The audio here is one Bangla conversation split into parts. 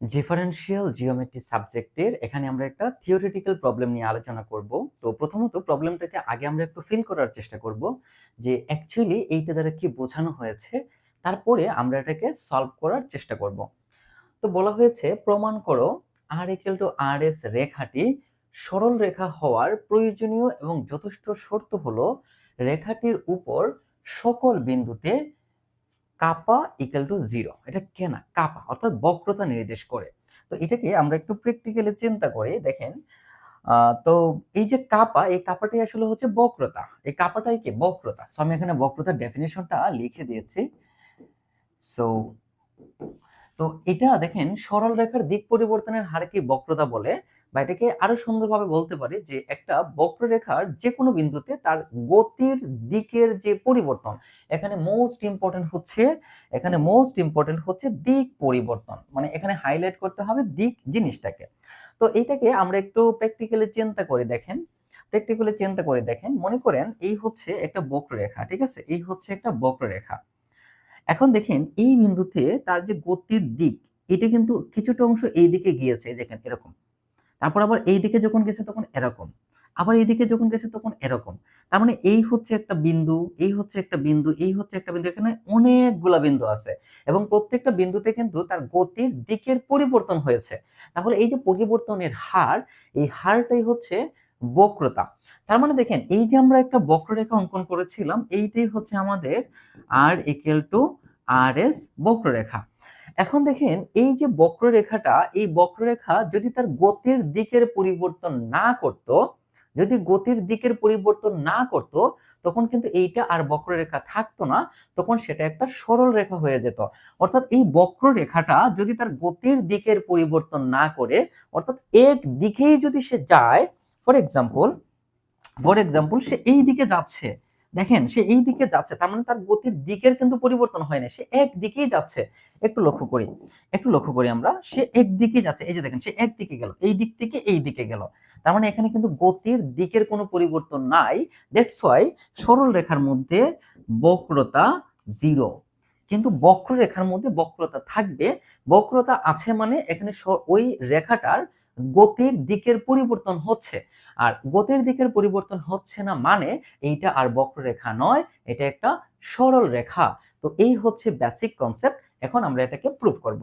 ডিফারেনশিয়াল জিওমেট্রি সাবজেক্টের এখানে আমরা একটা থিওরিটিক্যাল প্রবলেম নিয়ে আলোচনা করব। তো প্রথমত প্রবলেমটাকে আগে আমরা একটু ফিল করার চেষ্টা করব যে অ্যাকচুয়ালি এইটা দ্বারা কি বোঝানো হয়েছে, তারপরে আমরা এটাকে সলভ করার চেষ্টা করব। তো বলা হয়েছে, প্রমাণ করো r equal to r s রেখাটি সরল রেখা হওয়ার প্রয়োজনীয় এবং যথেষ্ট শর্ত হলো রেখাটির উপর সকল বিন্দুতে কাপা ইকাল টু জিরো এটা কেনা, কাপা, অর্থাৎ বক্রতা নির্দেশ করে। তো এটাকে আমরা একটু প্র্যাকটিক্যালি চিন্তা করি, দেখেন তো এই যে কাপা, এই কাপাটাই আসলে হচ্ছে বক্রতা। এই কাপাটাই কি? বক্রতা। সো আমি এখানে বক্রতার ডেফিনেশনটা লিখে দিয়েছি। সো তো এটা দেখেন, সরল রেখার দিক পরিবর্তনের হারকে বক্রতা বলে? বা এটাকে আরও সুন্দরভাবে বলতে পারি যে একটা বক্ররেখার যে কোনো বিন্দুতে তার গতির দিকের যে পরিবর্তন, এখানে মোস্ট ইম্পর্টেন্ট হচ্ছে, এখানে মোস্ট ইম্পর্টেন্ট হচ্ছে দিক পরিবর্তন মানে এখানে হাইলাইট করতে হবে দিক জিনিসটাকে। তো এইটাকে আমরা একটু প্র্যাকটিক্যালি চিন্তা করে দেখেন প্র্যাকটিক্যালি চিন্তা করে দেখেন, মনে করেন এই হচ্ছে একটা বক্ররেখা, ঠিক আছে? এই হচ্ছে একটা বক্ররেখা। এখন দেখেন এই বিন্দুতে তার যে গতির দিক, এটা কিন্তু কিছুটা অংশ এই দিকে গিয়েছে দেখেন এরকম। তারপর আবার এই দিকে যখন গেছে তখন এরকম। আবার এইদিকে যখন গেছে তখন এরকম। তার মানে এই হচ্ছে একটা বিন্দু, এই হচ্ছে একটা বিন্দু, এই হচ্ছে একটা বিন্দু, এখানে অনেকগুলা বিন্দু আছে। এবং প্রত্যেকটা বিন্দুতে কিন্তু তার গতির দিকের পরিবর্তন হয়েছে। তাহলে এই যে পরিবর্তনের হার, এই হারটাই হচ্ছে বক্রতা। তার মানে দেখেন, এই যে আমরা একটা বক্ররেখা অঙ্কন করেছিলাম, এইটাই হচ্ছে আমাদের r equal to r s বক্ররেখা। এখন দেখেন, এই যে বক্ররেখাটা, এই বক্ররেখা যদি তার গতির দিকের পরিবর্তন না করত, যদি গতির দিকের পরিবর্তন না করত, তখন কিন্তু এইটা আর বক্ররেখা থাকতো না, তখন সেটা একটা সরল রেখা হয়ে যেত। অর্থাৎ এই বক্ররেখাটা যদি তার গতির দিকের পরিবর্তন না করে, অর্থাৎ এক দিকেই যদি সে যায় ফর এক্সাম্পল ফর এক্সাম্পল সে এই দিকে যাচ্ছে দেখেন, সে এই দিকে যাচ্ছে, তার মানে তার গতির দিকের কিন্তু পরিবর্তন হয় না সে এক দিকেই যাচ্ছে। একটু লক্ষ্য করি, একটু লক্ষ্য করি আমরা, সে এক দিকে যাচ্ছে। এই যে দেখেন, সে এক দিকে গেল, এই দিক থেকে এই দিকে গেল। তার মানে এখানে কিন্তু গতির দিকের কোনো পরিবর্তন নাই। দ্যাটস ওয়াই সরল রেখার মধ্যে বক্রতা জিরো কিন্তু বক্ররেখার মধ্যে বক্রতা থাকবে। বক্রতা আছে মানে এখানে ওই রেখাটার গতির দিকের পরিবর্তন হচ্ছে। আর গতির দিকের পরিবর্তন হচ্ছে না মানে এইটা আর বক্ররেখা নয়, এটা একটা সরল রেখা। তো এই হচ্ছে বেসিক কনসেপ্ট এখন আমরা এটাকে প্রুভ করব।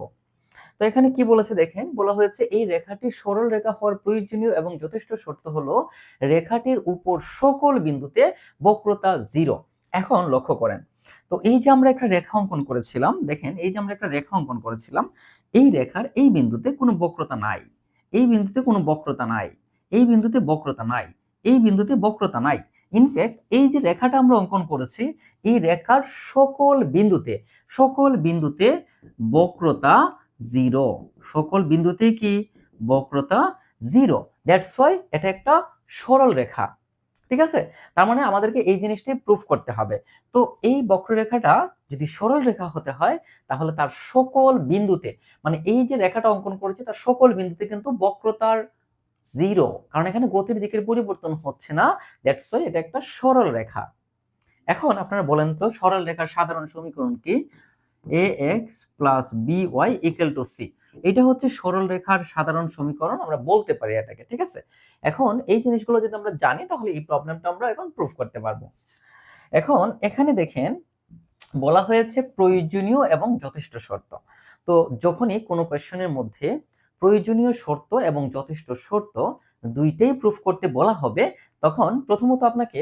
তো এখানে কি বলেছে দেখেন? বলা হয়েছে এই রেখাটি সরল রেখা হওয়ার প্রয়োজনীয় এবং যথেষ্ট শর্ত হলো রেখাটির উপর সকল বিন্দুতে বক্রতা জিরো এখন লক্ষ্য করেন, তো এই যে আমরা একটা রেখা অঙ্কন করেছিলাম, দেখেন এই যে আমরা একটা রেখা অঙ্কন করেছিলাম, এই রেখার এই বিন্দুতে কোনো বক্রতা নাই, এই বিন্দুতে কোনো বক্রতা নাই। এই বিন্দুতে বক্রতা নাই, এই বিন্দুতে বক্রতা নাই। ইনফ্যাক্ট এই যে রেখাটা আমরা অঙ্কন করেছি, এই রেখার সকল বিন্দুতে সকল বিন্দুতে বক্রতা জিরো সকল বিন্দুতে কি? বক্রতা জিরো দ্যাটস ওয়াই এটা একটা সরল রেখা। ঠিক আছে? তার মানে আমাদেরকে এই জিনিসটি প্রুফ করতে হবে। তো এই বক্ররেখাটা যদি সরল রেখা হতে হয়, তাহলে তার সকল বিন্দুতে মানে এই যে রেখাটা অঙ্কন করেছে, তার সকল বিন্দুতে কিন্তু বক্রতার জিরো। কারণ এখানে গতির দিকের পরিবর্তন হচ্ছে না দ্যাটস ওয়াই এটা একটা সরল রেখা। এখন আপনারা বলেন তো, সরল রেখার সাধারণ সমীকরণ কি? A x plus b y equal to c এটা হচ্ছে সরল রেখার সাধারণ সমীকরণ, আমরা বলতে পারি এটাকে, ঠিক আছে? এখন এই জিনিসগুলো যদি আমরা জানি, তাহলে এই প্রবলেমটা আমরা এখন প্রুফ করতে পারব। এখন এখানে দেখেন, বলা হয়েছে প্রয়োজনীয় এবং যথেষ্ট শর্ত। তো যখনই কোনো কোয়েশ্চেনের মধ্যে প্রয়োজনীয় শর্ত এবং যথেষ্ট শর্ত দুইটাই প্রুফ করতে বলা হবে। তখন প্রথমত আপনাকে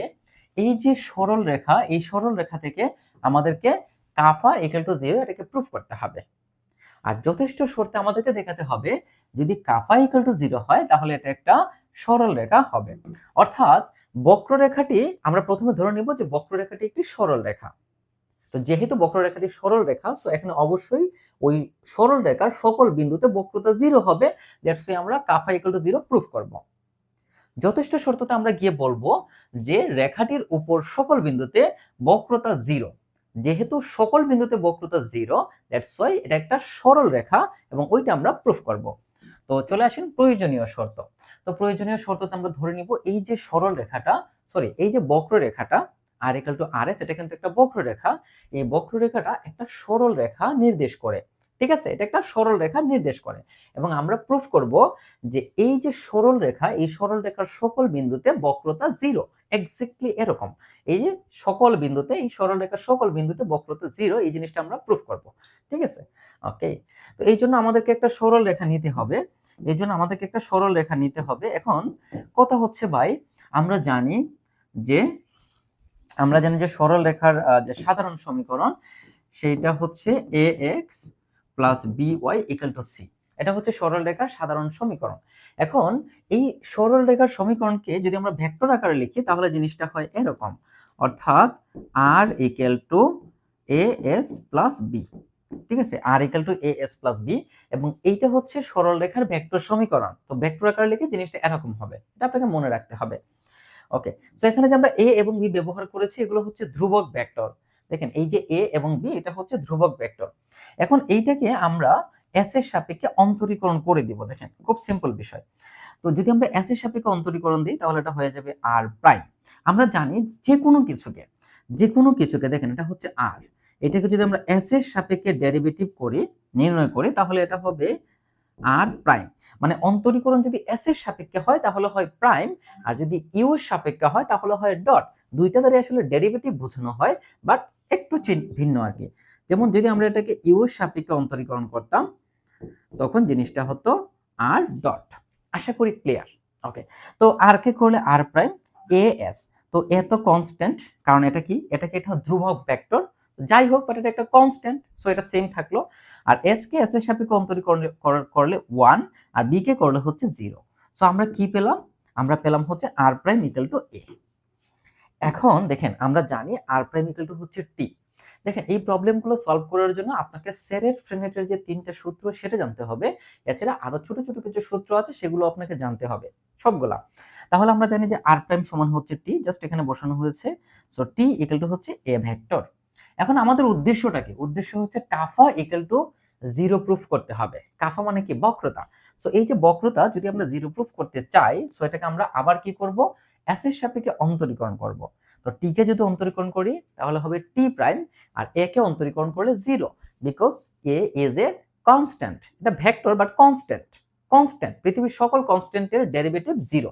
এই যে সরল রেখা, এই সরল রেখা থেকে আমাদেরকে কাফা ইকুয়াল টু জিরো এটাকে প্রুফ করতে হবে। আর যথেষ্ট শর্তে আমাদেরকে দেখাতে হবে, যদি কাফা ইকুয়াল টু জিরো হয়, তাহলে এটা একটা সরল রেখা হবে। অর্থাৎ বক্ররেখাটি, আমরা প্রথমে ধরে নিব যে বক্ররেখাটি একটি সরল রেখা। তো যেহেতু বক্ররেখাটি সরল রেখা সো এখানে অবশ্যই ওই সরল রেখার সকল বিন্দুতে বক্রতা জিরো হবে দ্যাটস আমরা কাফা ইকুয়াল টু জিরো প্রুফ করব। যথেষ্ট শর্ততে আমরা গিয়ে বলব যে রেখাটির উপর সকল বিন্দুতে বক্রতা জিরো যেহেতু সকল বিন্দুতে বক্রতা জিরো দ্যাটস ওয়াই এটা একটা সরল রেখা এবং ওইটা আমরা প্রুফ করব। তো চলে আসেন প্রয়োজনীয় শর্ত। তো প্রয়োজনীয় শর্ততে আমরা ধরে নিব এই যে সরল রেখাটা সরি এই যে বক্ররেখাটা r equal to r s এটা কিন্তু একটা বক্ররেখা এই বক্ররেখাটা একটা সরল রেখা নির্দেশ করে। ঠিক আছে? এটা একটা সরল রেখা নির্দেশ করে। এবং আমরা প্রুফ করব যে এই যে সরল রেখা, এই সরল রেখার সকল বিন্দুতে বক্রতা জিরো এক্স্যাক্টলি এরকম। এই যে সকল বিন্দুতে, এই সরল রেখার সকল বিন্দুতে বক্রতা জিরো এই জিনিসটা আমরা প্রুফ করব। ঠিক আছে? ওকে তো এই জন্য আমাদেরকে একটা সরল রেখা নিতে হবে। এই জন্য আমাদেরকে একটা সরল রেখা নিতে হবে। এখন কথা হচ্ছে ভাই, আমরা জানি যে আমরা জানি যে সরল রেখার যে সাধারণ সমীকরণ, সেইটা হচ্ছে a x plus b y equal to c এটা হচ্ছে সরল রেখার সাধারণ সমীকরণ। এখন এই সরল রেখার সমীকরণকে যদি আমরা ভেক্টর আকারে লিখি, তাহলে জিনিসটা হয় এরকম। অর্থাৎ r equal to a s plus b ঠিক আছে? R equal to a s plus b এবং এইটা হচ্ছে সরল রেখার ভেক্টর সমীকরণ। তো ভেক্টর আকারে লিখে জিনিসটা এরকম হবে। এটা আপনাকে মনে রাখতে হবে। ওকে সো এখানে যে আমরা এ এবং বি ব্যবহার করেছি, এগুলো হচ্ছে ধ্রুবক ভেক্টর দেখেন, এই যে এ এবং বি এটা হচ্ছে ধ্রুবক ভেক্টর এখন এইটাকে আমরা এস এর সাপেক্ষে অন্তরীকরণ করে দিব। দেখেন, খুব সিম্পল বিষয়। তো যদি আমরা এস এর সাপেক্ষে অন্তরীকরণ দিই, তাহলে এটা হয়ে যাবে আর প্রাইম আমরা জানি যে কোনো কিছুকে, যে কোনো কিছুকে, দেখেন, এটা হচ্ছে আর এটাকে যদি আমরা এস এর সাপেক্ষে ডেরিভেটিভ করি, নির্ণয় করি, তাহলে এটা হবে আর প্রাইম। মানে অন্তরীকরণ যদি এস এর সাপেক্ষে হয়, তাহলে হয় প্রাইম, আর যদি ইউ এর সাপেক্ষে হয়, তাহলে হয় ডট। দুইটা দ্বারা আসলে ডেরিভেটিভ বোঝানো হয়, বাট একটু ভিন্ন আর কি। যেমন যদি আমরা এটাকে ইউ এর সাপেক্ষে অন্তরীকরণ করতাম, তখন জিনিসটা হতো আর ডট। আশা করি ক্লিয়ার ওকে তো আর কে করলে আর প্রাইম? এ এস তো এ তো কনস্ট্যান্ট কারণ এটা কি? এটাকে এটা ধ্রুবক ভেক্টর যাই হোক বাট এটা একটা কনস্ট্যান্ট সো এটা সেম থাকল। আর এস কে এস এর সাপেক্ষে অন্তরীকরণ করলে ওয়ান আর বি কে করলে হচ্ছে জিরো সো আমরা কি পেলাম? আমরা পেলাম হচ্ছে r prime equal to a এখন দেখেন, আমরা জানি আর প্রাইম ইকাল টু হচ্ছে টি দেখেন, এই প্রবলেমগুলো সলভ করার জন্য আপনাকে সেরের ফ্রেনেটের যে তিনটা সূত্র, সেটা জানতে হবে। এছাড়া আরও ছোট ছোট কিছু সূত্র আছে, সেগুলো আপনাকে জানতে হবে, সবগুলা। তাহলে আমরা জানি যে আর প্রাইম সমান হচ্ছে টি জাস্ট এখানে বসানো হয়েছে। সো টি ইকাল টু হচ্ছে এ ভেক্টর এখন আমাদের উদ্দেশ্যটা কি? উদ্দেশ্য হচ্ছে কাফা ইকাল টু জিরো প্রুফ করতে হবে। কাফা মানে কি? বক্রতা। সো এই যে বক্রতা, যদি আমরা জিরো প্রুফ করতে চাই সো এটাকে আমরা আবার কি করব? এর সাপেক্ষে অন্তরীকরণ করব। তো টি কে যদি অন্তরীকরণ করি, তাহলে হবে টি প্রাইম আর এ কে অন্তরীকরণ করলে zero because a is a constant এটা ভেক্টর বাট কনস্ট্যান্ট কনস্ট্যান্ট পৃথিবীর সকল কনস্ট্যান্টের ডেরিভেটিভ জিরো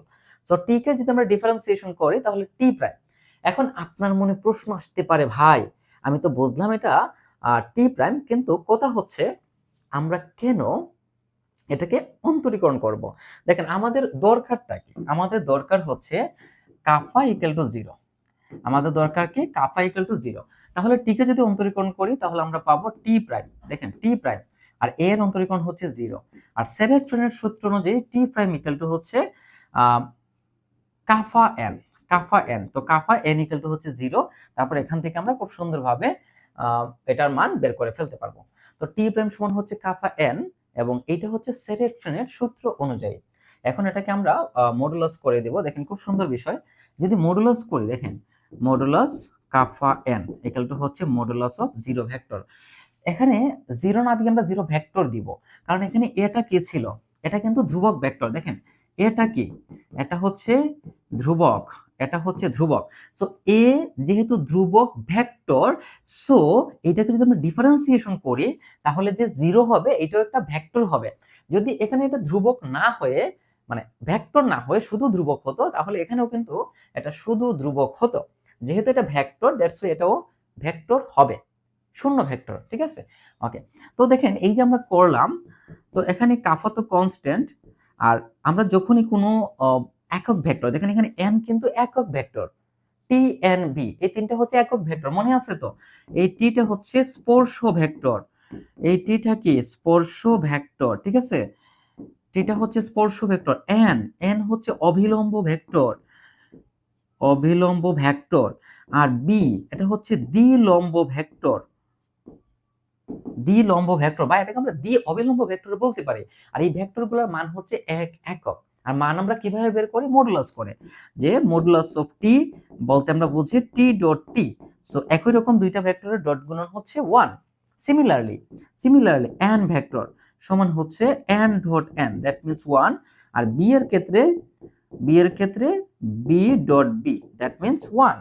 সো টি কে যদি আমরা ডিফারেন্সিয়েশন করি, তাহলে টি প্রাইম এখন আপনার মনে প্রশ্ন আসতে পারে, ভাই আমি তো বুঝলাম এটা টি প্রাইম কিন্তু কথা হচ্ছে আমরা কেন এটাকে অন্তরীকরণ করব। দেখেন আমাদের দরকারটা কি? আমাদের দরকার হচ্ছে কাফা ইকুয়াল টু জিরো আমাদের দরকার কি? কাফা ইকুয়াল টু জিরো তাহলে টিকে যদি অন্তরীকরণ করি, তাহলে আমরা পাবো টি প্রাইম দেখেন টি প্রাইম আর এর অন্তরীকরণ হচ্ছে জিরো আর সেভেন ফ্রেনের সূত্র অনুযায়ী টি প্রাইম ইকুয়াল টু হচ্ছে কাফা এন কাফা এন তো কাফা এন ইকুয়াল টু হচ্ছে জিরো তারপর এখান থেকে আমরা খুব সুন্দরভাবে এটার মান বের করে ফেলতে পারব। তো টি প্রাইম সমান হচ্ছে কাফা এন এবং এইটা হচ্ছে সেরেট ফ্রেনের সূত্র অনুযায়ী। এখন এটাকে আমরা মডুলাস করে দেব। দেখেন খুব সুন্দর বিষয়। যদি মডুলাস করি, দেখেন modulus kappa n equal to হচ্ছে মডুলাস অফ জিরো ভেক্টর এখানে জিরো না দিয়ে আমরা জিরো ভেক্টর দিব। কারণ এখানে এটা কে ছিল? এটা কিন্তু ধ্রুবক ভেক্টর দেখেন, এটা কি? এটা হচ্ছে ধ্রুবক। এটা হচ্ছে ধ্রুবক। সো এ যেহেতু ধ্রুবক ভেক্টর সো এটাকে যদি আমরা ডিফারেন্সিয়েশন করি, তাহলে যে জিরো হবে, এটাও একটা ভেক্টর হবে। যদি এখানে এটা ধ্রুবক না হয়ে মানে ভেক্টর না হয়ে শুধু ধ্রুবক হতো, তাহলে এখানেও কিন্তু এটা শুধু ধ্রুবক হতো। যেহেতু এটা ভেক্টর দ্যাটস এটাও ভেক্টর হবে। শূন্য ভেক্টর, ঠিক আছে? ওকে তো দেখেন, এই যে আমরা করলাম, তো এখানে কাফা তো কনস্ট্যান্ট আর আমরা যখনই কোনো একক ভেক্টর। দেখেন এখানে এন কিন্তু একক ভেক্টর। টি এন বি এই তিনটা হচ্ছে একক ভেক্টর, মনে আছে তো? এই টিটা হচ্ছে স্পর্শ ভেক্টর। এই টিটা কি? স্পর্শ ভেক্টর, ঠিক আছে? টিটা হচ্ছে স্পর্শ ভেক্টর। এন এন হচ্ছে অভিলম্ব ভেক্টর। অভিলম্ব ভেক্টর। আর বি এটা হচ্ছে দ্বিলম্ব ভেক্টর। দ্বিলম্ব ভেক্টর, বা এটাকে আমরা দ্বি, অবিলম্ব ভেক্টর বলতে পারি। আর এই ভেক্টরগুলোর মান হচ্ছে এক, একক। আর মান আমরা কীভাবে বের করি? মডুলাস করে। যে মডুলাস অফ টি বলতে আমরা বুঝি টি ডট টি সো একই রকম দুইটা ভেক্টরের ডট গুণন হচ্ছে one similarly similarly n vector সমান হচ্ছে n dot n that means one R b এর ক্ষেত্রে বি এর ক্ষেত্রে b dot b that means one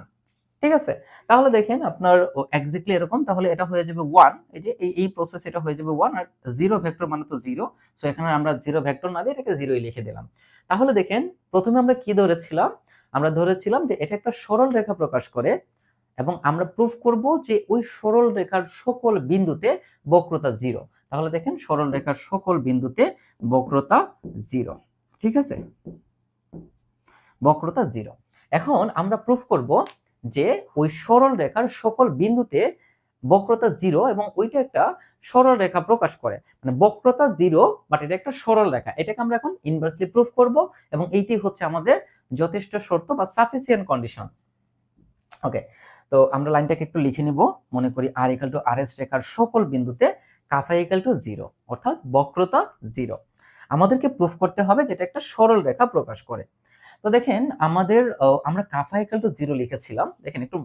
ঠিক আছে? তাহলে দেখেন আপনার এক্স্যাক্টলি এরকম, তাহলে এটা হয়ে যাবে ওয়ান এই যে এই এই প্রসেস এটা হয়ে যাবে ওয়ান আর জিরো ভেক্টর মানে তো জিরো সো এখানে আমরা জিরো ভেক্টর না দিয়ে এটাকে জিরোই লিখে দিলাম। তাহলে দেখেন, প্রথমে আমরা কি ধরেছিলাম? আমরা ধরেছিলাম যে এটা একটা সরল রেখা প্রকাশ করে এবং আমরা প্রুফ করব যে ওই সরল রেখার সকল বিন্দুতে বক্রতা জিরো তাহলে দেখেন, সরল রেখার সকল বিন্দুতে বক্রতা জিরো ঠিক আছে? বক্রতা জিরো এখন আমরা প্রুফ করব যে ওই সরল রেখার সকল বিন্দুতে বক্রতা জিরো এবং ওইটা একটা সরল রেখা প্রকাশ করে। মানে বক্রতা জিরো বাট এটা একটা সরল রেখা। এটাকে আমরা এখন ইনভার্সলি প্রুফ করব এবং এইটি হচ্ছে আমাদের যথেষ্ট শর্ত বা সাফিসিয়েন্ট কন্ডিশন ওকে তো আমরা লাইনটাকে একটু লিখে নিব। মনে করি r equal to r s রেখার সকল বিন্দুতে কাফা ইকাল টু জিরো অর্থাৎ বক্রতা জিরো। আমাদেরকে প্রুফ করতে হবে যেটা একটা সরল রেখা প্রকাশ করে। তো দেখেন, আমাদের আমরা কাফা ইকাল টু জিরো লিখেছিলাম। দেখেন, একটু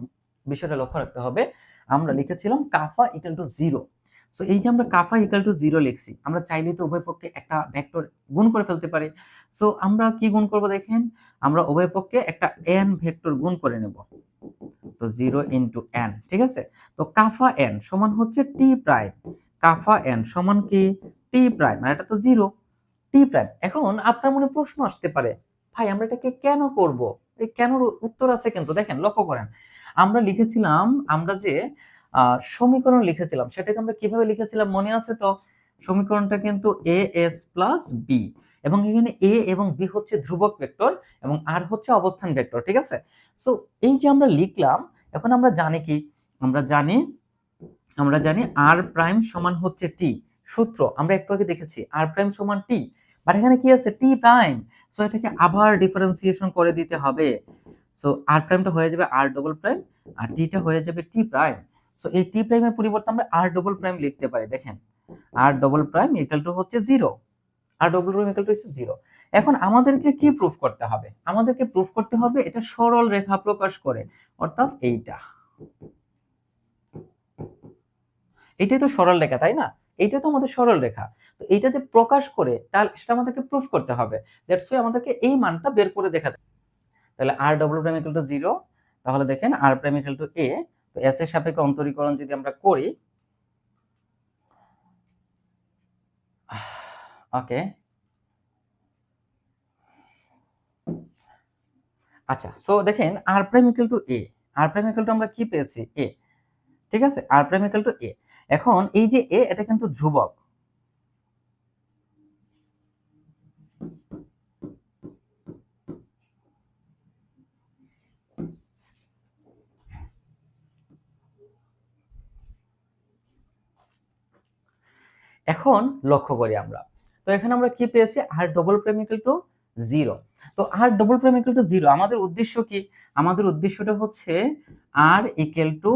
বিষয়টা লক্ষ্য রাখতে হবে। আমরা লিখেছিলাম কাফা ইকাল টু জিরো সো এই যে আমরা কাফা ইকাল টু জিরো লিখছি, আমরা চাইলে তো উভয় পক্ষে একটা ভেক্টর গুণ করে ফেলতে পারি। সো আমরা কি গুণ করব দেখেন? আমরা উভয় পক্ষে একটা এন ভেক্টর গুণ করে নেব। তো জিরো ইন্টু এন ঠিক আছে? তো কাফা এন সমান হচ্ছে টি প্রাইম কাফা এন সমান কি? টি প্রাইম আর এটা তো জিরো টি প্রাইম এখন আপনার মনে প্রশ্ন আসতে পারে, ভাই, আমরা এটাকে কেন করব? এই কেন উত্তর আছে কিন্তু, দেখেন, লক্ষ্য করেন। আমরা লিখেছিলাম, আমরা যে সমীকরণ লিখেছিলাম, সেটাকে আমরা কীভাবে লিখেছিলাম মনে আছে তো? সমীকরণটা কিন্তু এ এস প্লাস বি এবং এখানে এ এবং বি হচ্ছে ধ্রুবক ভেক্টর এবং আর হচ্ছে অবস্থান ভেক্টর, ঠিক আছে? সো এই যে আমরা লিখলাম, এখন আমরা জানি কি? আমরা জানি আমরা জানি আর প্রাইম সমান হচ্ছে টি সূত্র, আমরা একটু আগে দেখেছি আর প্রাইম সমান টি বাট এখানে কি আছে? টি প্রাইম সো এটাকে আবার ডিফারেন্সিয়েশন করে দিতে হবে। সো আর প্রাইমটা হয়ে যাবে আর ডবল প্রাইম আর টিটা হয়ে যাবে টি প্রাইম সো এই টি প্রাইমের পরিবর্তে আমরা আর ডবল প্রাইম লিখতে পারি, দেখেন। R double prime equal to হচ্ছে zero r double prime equal to হচ্ছে জিরো এখন আমাদেরকে কি প্রুফ করতে হবে? আমাদেরকে প্রুফ করতে হবে এটা সরল রেখা প্রকাশ করে, অর্থাৎ এইটা। এটাই তো সরল রেখা, তাই না? এইটা তো আমাদের সরল রেখা। তো এইটাতে প্রকাশ করে তাহলে সেটা আমাদেরকে প্রুফ করতে হবে। দ্যাটস ওয়াই আমাদেরকে এই মানটা বের করে দেখাতে তাহলে r double prime equal to zero তাহলে দেখেন r prime equal to a তো এস এর সাপেক্ষে অন্তরীকরণ যদি আমরা করি ওকে আচ্ছা সো দেখেন r prime equal to a r prime equal to আমরা কি পেয়েছি? এ ঠিক আছে? R prime equal to a এখন এই যে এ এটা কিন্তু ধ্রুবক। এখন লক্ষ্য করি আমরা। তো এখানে আমরা কি পেয়েছি? R double prime equal to zero তো r double prime equal to zero আমাদের উদ্দেশ্য কি? আমাদের উদ্দেশ্যটা হচ্ছে r equal to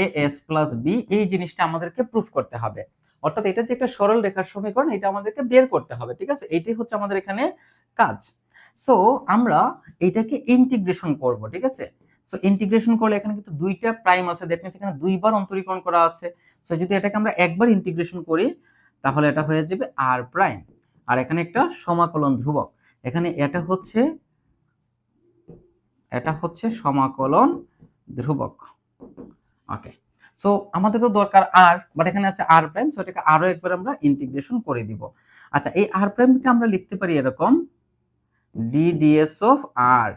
a s plus b এই জিনিসটা আমাদেরকে প্রুফ করতে হবে। অর্থাৎ এটা যে একটা সরল রেখার সমীকরণ, এটা আমাদেরকে বের করতে হবে, ঠিক আছে? এইটাই হচ্ছে আমাদের এখানে কাজ। সো আমরা এটাকে ইন্টিগ্রেশন করব, ঠিক আছে? সো ইন্টিগ্রেশন করলে এখানে কিন্তু দুইটা প্রাইম আছে দ্যাট মিনস এখানে দুইবার অন্তরীকরণ করা আছে। সো যদি এটাকে আমরা একবার ইন্টিগ্রেশন করি তাহলে এটা হয়ে যাবে আর প্রাইম আর এখানে একটা সমাকলন ধ্রুবক। এখানে এটা হচ্ছে এটা হচ্ছে সমাকলন ধ্রুবক। ওকে সো আমাদের তো দরকার আর বাট এখানে আছে আর প্রাইম সো এটাকে আরও একবার আমরা ইন্টিগ্রেশন করে দিব। আচ্ছা এই আর প্রাইমকে আমরা লিখতে পারি এরকম ডি ডিএস অফ আর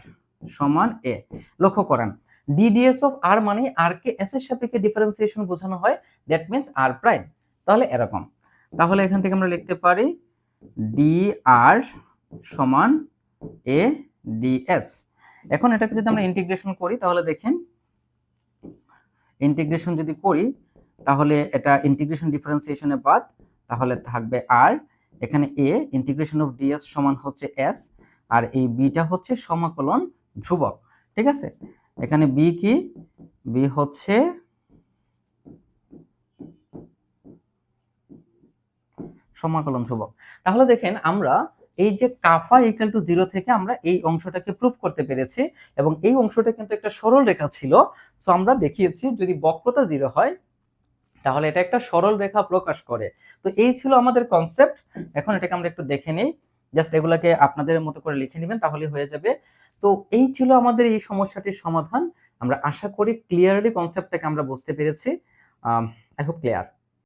সমান এ লক্ষ্য করেন ডিডিএস অফ আর মানে আর কে এস এর সাপেক্ষে ডিফারেন্সিয়েশন বোঝানো হয় দ্যাট মিন্স আর প্রাইম তাহলে এরকম তাহলে এখান থেকে আমরা লিখতে পারি ডি আর সমান এ ডিএস এখন এটাকে যদি আমরা ইন্টিগ্রেশন করি, তাহলে দেখেন ইন্টিগ্রেশন যদি করি, তাহলে এটা ইন্টিগ্রেশন ডিফারেন্সিয়েশনে বাদ, তাহলে থাকবে আর এখানে এ ইন্টিগ্রেশন অফ ডিএস সমান হচ্ছে এস আর এই বিটা হচ্ছে সমাকলন ধ্রুবক, ঠিক আছে? এখানে বি কি? বি হচ্ছে সমাকলন ধ্রুবক। তাহলে দেখেন আমরা এই যে কাফা ইকুয়াল টু জিরো থেকে আমরা এই অংশটাকে প্রুফ করতে পেরেছি এবং এই অংশটা কিন্তু একটা সরল রেখা ছিল। সো আমরা দেখিয়েছি যদি বক্রতা জিরো হয়, তাহলে এটা একটা সরল রেখা প্রকাশ করে। তো এই ছিল আমাদের কনসেপ্ট এখন এটাকে আমরা একটু দেখে নিই। জাস্ট এগুলাকে আপনাদের মতো করে লিখে নেবেন তাহলে হয়ে যাবে। তো এই ছিল আমাদের এই সমস্যাটির সমাধান। আমরা আশা করি ক্লিয়ারলি কনসেপ্টটাকে আমরা বুঝতে পেরেছি। I hope clear.